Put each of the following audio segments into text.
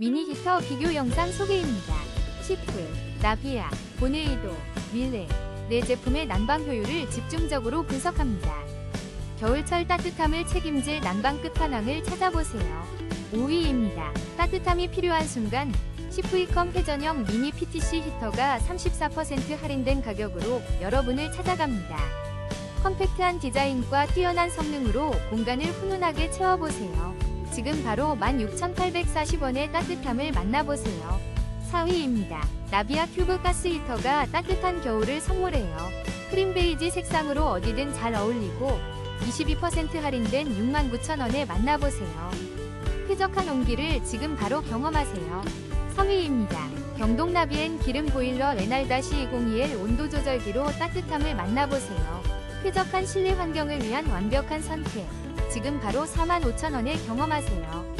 미니 히터 비교 영상 소개입니다. 시프, 나비아, 보네이도, 밀레 네 제품의 난방 효율을 집중적으로 분석합니다. 겨울철 따뜻함을 책임질 난방 끝판왕을 찾아보세요. 5위입니다. 따뜻함이 필요한 순간 시프이컴 회전형 미니 PTC 히터가 34% 할인된 가격으로 여러분을 찾아갑니다. 컴팩트한 디자인과 뛰어난 성능으로 공간을 훈훈하게 채워보세요. 지금 바로 16,840원의 따뜻함을 만나보세요. 4위입니다. 나비아 큐브 가스 히터가 따뜻한 겨울을 선물해요. 크림 베이지 색상으로 어디든 잘 어울리고 22% 할인된 69,000원에 만나보세요. 쾌적한 온기를 지금 바로 경험하세요. 3위입니다. 경동 나비엔 기름 보일러 레날다 C202L 온도 조절기로 따뜻함을 만나보세요. 쾌적한 실내 환경을 위한 완벽한 선택. 지금 바로 45,000원에 경험하세요.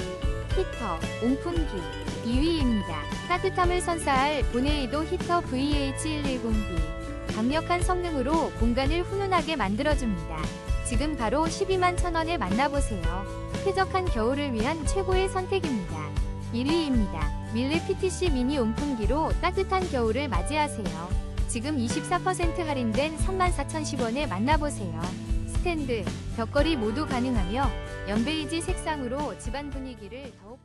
히터, 온풍기 2위입니다. 따뜻함을 선사할 보네이도 히터 VH110B 강력한 성능으로 공간을 훈훈하게 만들어줍니다. 지금 바로 12만 1,000원에 만나보세요. 쾌적한 겨울을 위한 최고의 선택입니다. 1위입니다. 밀레 PTC 미니 온풍기로 따뜻한 겨울을 맞이하세요. 지금 24% 할인된 34,010원에 만나보세요. 스탠드, 벽걸이 모두 가능하며 연베이지 색상으로 집안 분위기를 더욱